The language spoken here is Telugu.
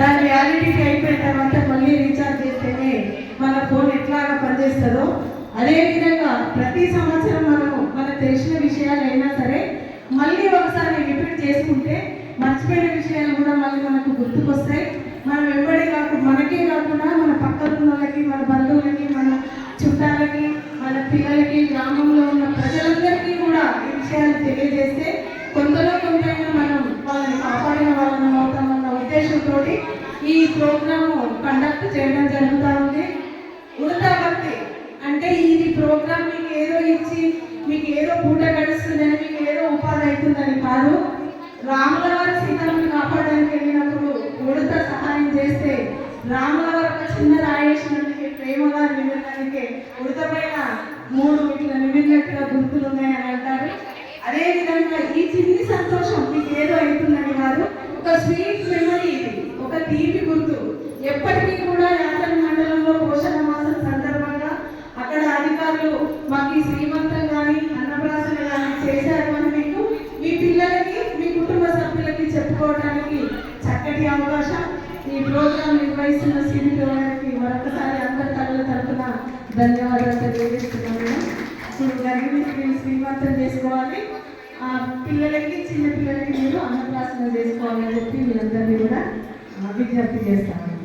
దాని వ్యాలిడిటీ అయిపోయిన తర్వాత మళ్ళీ రీఛార్జ్ చేస్తేనే మన ఫోన్ ఎట్లాగా పనిచేస్తుందో. అదే విధంగా ప్రతి సంవత్సరం మనము మనకు తెలిసిన విషయాలు అయినా సరే మళ్ళీ ఒకసారి రిపీట్ చేసుకుంటే మర్చిపోయిన విషయాలు కూడా మళ్ళీ మనకు గుర్తుకొస్తాయి. మనం వెంబడే కాకుండా మనకే కాకుండా మన పక్కన వాళ్ళకి మన బంధువులకి మన చుట్టాలకి మన పిల్లలకి గ్రామంలో ఉన్న ప్రజలందరికీ కూడా ఈ విషయాలు తెలియజేస్తే కొంతలో కొంతైనా మనం వాళ్ళని కాపాడ ఉద్దేశంతో ఈ ప్రోగ్రామ్ కండక్ట్ చేయడం జరుగుతూ ఉంది. ఉడతా భక్తి అంటే ఇది ప్రోగ్రామ్ మీకు ఏదో ఇచ్చి మీకు ఏదో పూట గడుస్తుందని మీకు ఏదో ఉపాధి అవుతుందని కాదు. రాముల వారి సీతలను కాపాడడానికి వెళ్ళినప్పుడు ఉడత సహాయం చేస్తే రాముల వారు ఒక చిన్న రాయేసినందుకే ప్రేమగా నిమిడడానికి ఉడత పైన మూడు ఇట్లా నిమిడినట్టుగా గుర్తులు ఉన్నాయని అంటారు. అదేవిధంగా ఈ చిన్ని సంతోషం మీకు ఏదో అవుతుందని కాదు. ఒక స్వీట్ తీపి గుర్తు. ఎప్పటికీ కూడా యాత్ర మండలంలో పోషణ మాసం సందర్భంగా అక్కడ అధికారులు మాకు ఈ శ్రీమంతం కానీ అన్నప్రాసన కానీ చేశారు అని మీకు మీ పిల్లలకి మీ కుటుంబ సభ్యులకి చెప్పుకోవడానికి చక్కటి అవకాశం. ఈ ప్రోగ్రాం నిర్వహిస్తున్న సిబిటి మరొకసారి అందరి తల్లుల తరఫున ధన్యవాదాలు తెలియజేస్తున్నాను. ఇప్పుడు గర్భిణీ స్త్రీలు శ్రీమంతం చేసుకోవాలి. ఆ పిల్లలకి చిన్న పిల్లలకి మీరు అన్నప్రాసన చేసుకోవాలని చెప్పి మీరందరినీ కూడా విజ్ఞప్తి చేస్తాను